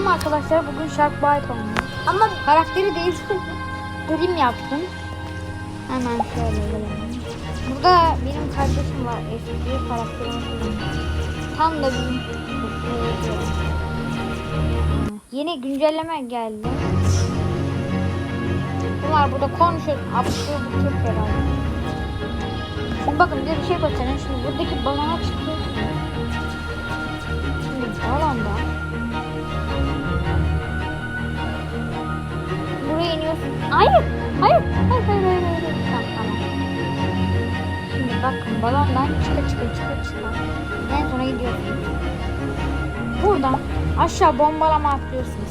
Selam arkadaşlar. Bugün Shark Bite oynuyoruz. Ama Karakteri değiştirdim. Dream yaptım. Hemen şöyle gelelim. Burada benim kardeşim var. Eski karakterim. Tam da benim. Yeni güncelleme geldi. Bunlar burada konuşuyor. Absürt bir herhalde. Şimdi bakın bir bir şey göstereyim. Şimdi buradaki balona çıkıyorsun. Bakın balondan çıka çıka çıka çıka. En sona gidiyorsunuz. Buradan aşağı bombalama atlıyorsunuz.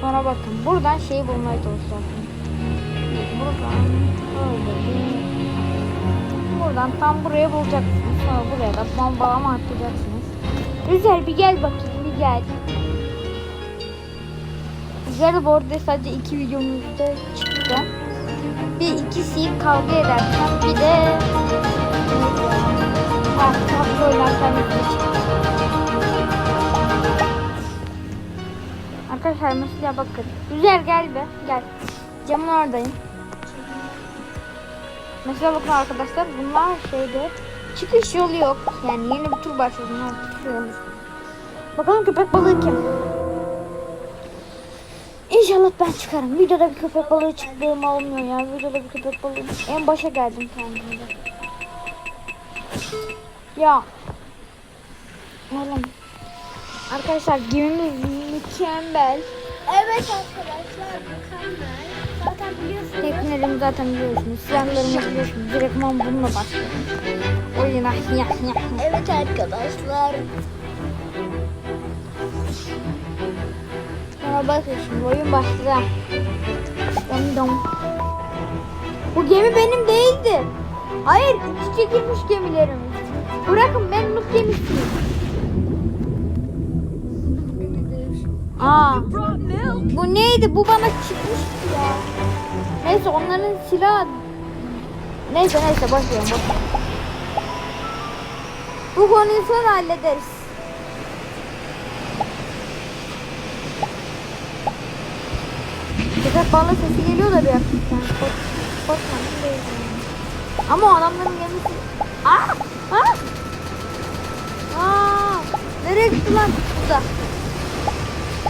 Sonra bakın buradan şeyi bulmaya çalışacaksınız. Buradan öyle bir- Buradan tam buraya bulacaksınız. Sonra buraya da bombalama atlayacaksınız. Güzel bir gel bakayım bir gel. Güzel bu arada sadece iki videomuzda çıktı. Bir ikisi kavga ederken bir de farklı farklı oynarken. Arkadaşlar mesela bakın. Güzel gel be gel. Camın oradayım. Mesela bakın arkadaşlar bunlar şeyde çıkış yolu yok. Yani yeni bir tur başladı. Bakalım köpek balığı kim? İnşallah ben çıkarım. Videoda bir köpek balığı çıktığım olmuyor ya. Videoda bir köpek balığı. En başa geldim kendimde. Ya. Oğlum. Arkadaşlar gemimiz mükemmel. evet arkadaşlar mükemmel. Zaten biliyorsunuz. Teknelerimi zaten biliyorsunuz. Silahlarımı biliyorsunuz. Direktman bununla başlıyor. Ya. Evet arkadaşlar. Sonra bakın oyun başladı. Dom dom. Bu gemi benim değildi. Hayır iki çekilmiş gemilerimiz. Bırakın ben Nuh gemisiyim. Aa, bu neydi? Bu bana çıkmıştı ya. Neyse onların silahı... Neyse neyse boş verin. Bu konuyu sonra hallederiz. Köpek balığı sesi geliyor da bir hafiften. Ama o adamların gemisi... Aa! Aa! Aa! Nereye gitti lan? Burada.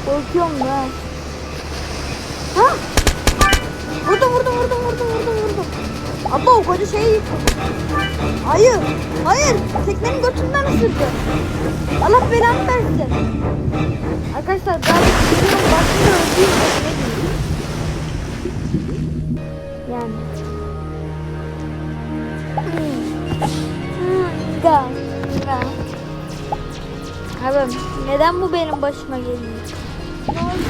Korkuyorum ben. Ha! Vurdum vurdum vurdum vurdum vurdum vurdum. Abla o koca şeyi. Hayır. Hayır. Teknenin götünden ısırdı. Allah belanı versin. Arkadaşlar galiba videonun başında öldüğüm ne diyeyim? Neden bu benim başıma geliyor?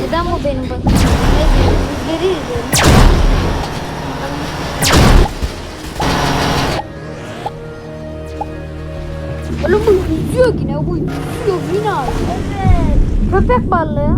Neden bu benim başıma geliyor? Rüzgarı izliyorum. Oğlum bu yüzüyor yine bu yüzüyor yine abi. Evet. Köpek balığı.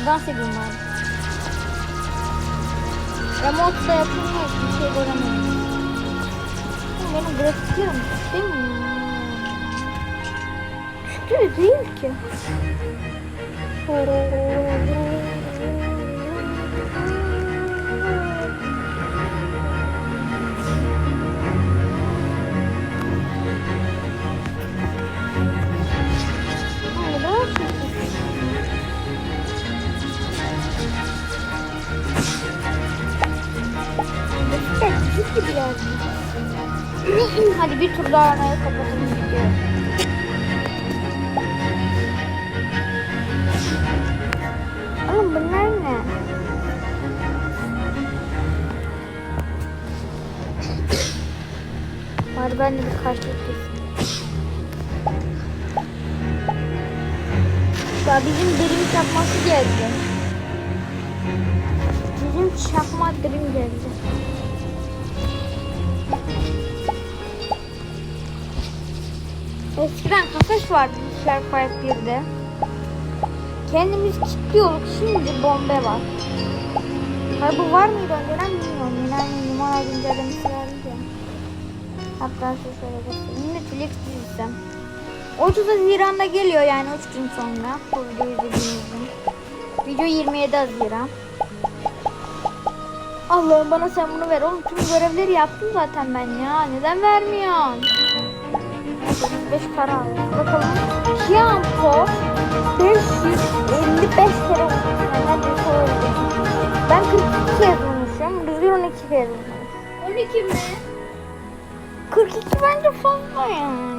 Neyse dans edeyim bari. Remote'da yapılmaz bir şey göremiyorum. Oğlum Benim grafiklerim değil mi? Düştü de değil Hadi bir tur daha aramaya kapatalım videoyu. Oğlum bunlar ne? Bari ben de bir karşılık. Daha bizim derin çakması geldi. Bizim çakma derin geldi. Eskiden kafes vardı Sharkfight 1'de. Kendimiz kilitliyorduk. Şimdi bombe var. Hayır bu var mıydı önceden bilmiyorum. Yine numara güncellemesi vardı ya. Hatta şu şöyle göstereyim. Netflix dizisi. 30 Haziran'da geliyor yani 3 gün sonra. Bu videoyu izlediğinizde. Video 27 Haziran. Allah'ım bana sen bunu ver. Oğlum tüm görevleri yaptım zaten ben ya. Neden vermiyorsun? 35 para aldım. Bakalım. Kiampo 555 kere vurmuş. Hemen bir oldu. Ben 42 kez vurmuşum. Rüzgar 12 kez vurmuş. 12 mi? 42 bence fazla yani.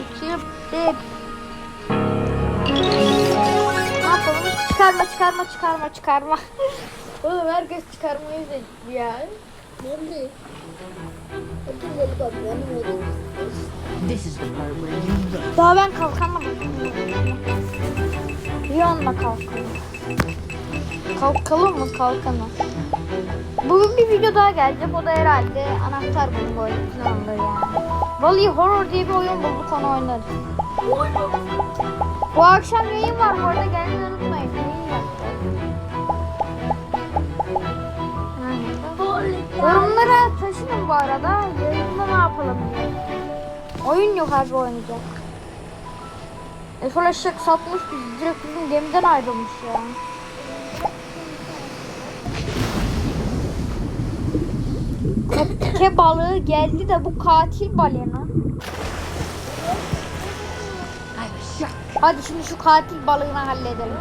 İki, bir. Ne yapalım? Çıkarma, çıkarma, çıkarma, çıkarma. Oğlum herkes çıkarmayı seçti ya. Ben de. This is the part where you look. Daha ben kalkamadım. Rion'la kalkalım. Kalkalım mı kalkamam. Bugün bir video daha gelecek. O da herhalde anahtar bulma oyunu falandır yani. Vallahi Horror diye bir oyun bulduk onu oynarız. Bu akşam yayın var bu arada gelmeyi unutmayın. Yayın yapacağız. Arada. Yayında ne yapalım diye. Oyun yok abi oynayacak. Efor eşek satmış biz direkt bizim gemiden ayrılmış ya. Köpke balığı geldi de bu katil balina. Hadi şimdi şu katil balığını halledelim.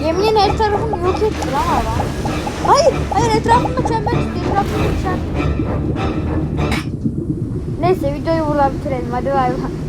Geminin her tarafını yok etti lan adam. Hayır, hayır etrafında çember tuttu. Etrafında çember. Neyse videoyu burada bitirelim. Hadi bay bay.